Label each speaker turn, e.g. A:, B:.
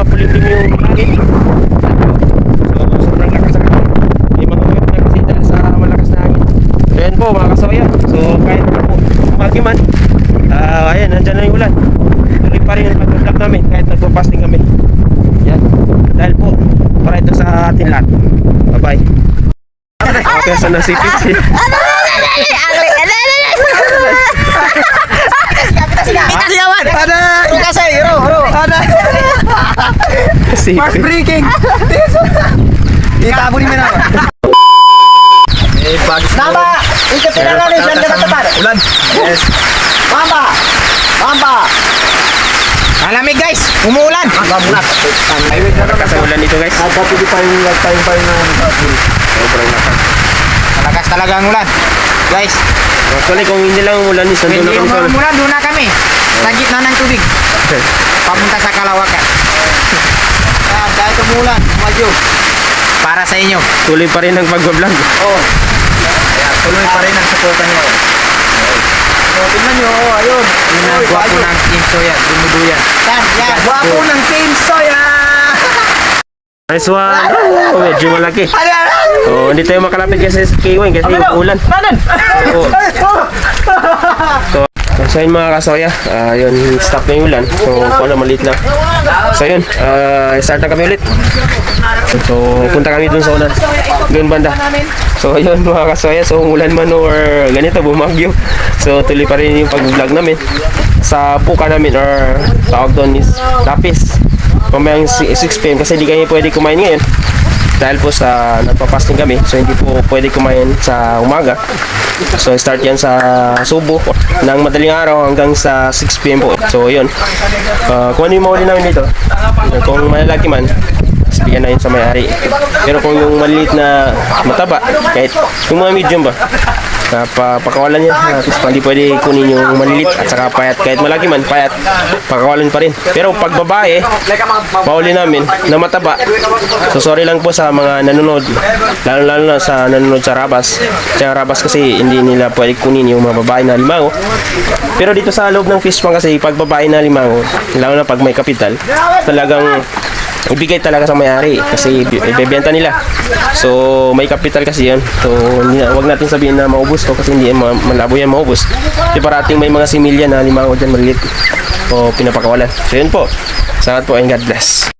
A: mapulitim yung hangin. So, sobrang lakas ng na kasi sa malakas na hangin. Po mga kasawayan. So, kahit na po umagi man, uh, ayan, nandyan na yung ulan. Tuloy pa rin yung pag-vlog namin kahit nagpo-fasting kami. Yan. Dahil po, para ito sa atin lahat. Bye-bye. Ano? Okay, so nasipit siya. First Sipit.
B: breaking!
C: Itabo ni Mina.
B: Eh, pag... Mama!
C: Ito pinangalis yan ka tapat.
B: Ulan. Yes.
C: Mama! Mama! Malamig guys! Umuulan! Mamulat.
B: Highway na Kasi
A: ulan dito guys.
B: Dapat hindi pa yung time pa yung
A: Sobrang lakas.
C: Malakas talaga ang ulan. Guys,
A: Actually, kung hindi lang umulan, is nandun na hindi kami sa...
C: umulan, doon na kami.
A: Sa
C: gitna ng tubig. Papunta sa Kalawakan. Umulan, umadyo. Para sa inyo.
A: Tuloy pa rin ang pag-vlog. Oo.
B: Ayan, tuloy pa rin ang suporta niyo. So, tingnan nyo, oh, ayun. Yun ang gwapo ng
C: Team Soya, dumuduyan. Yan, yan. Gwapo ng Team Soya!
A: Nice one! Oh, medyo malaki. Oh, hindi tayo makalapit kasi sa K1 kasi ulan. Oo. So, so mga kasoya, ah yun, stop na yung ulan. So, kung ano, maliit lang. So yun, ah start na kami ulit. So, punta kami dun sa unan. Doon banda. So, yun mga kasoya, so ulan man or ganito, bumagyo. So, tuloy pa rin yung pag-vlog namin. Sa puka namin or tawag doon is lapis. Mamayang 6pm kasi hindi kami pwede kumain ngayon dahil po sa nagpa-fasting kami so hindi po pwede kumain sa umaga. So start yan sa subo ng madaling araw hanggang sa 6pm po. So yun. Uh, kung ano yung mahuli namin dito kung malalaki man bigyan na yun sa may-ari. Pero kung yung maliit na mataba kahit yung mga medium ba pa, pakawalan niya pa, hindi pwede kunin yung malilit at saka payat. Kahit malaki man payat. Pakawalan pa rin. Pero pag babae pauli namin na mataba. So sorry lang po sa mga nanonood. Lalo lalo na sa nanonood sa Rabas. Sa Rabas kasi hindi nila pwede kunin yung mga babae na limango pero dito sa loob ng fish pang kasi pag babae na limango lalo na pag may kapital talagang ibigay talaga sa may-ari kasi ibebenta nila. So may kapital kasi 'yan. So wag natin sabihin na maubos to kasi hindi ma- malabo yan maubos. Di parating may mga similya na limango diyan maliit o pinapakawalan. So yun po. Salamat po and God bless.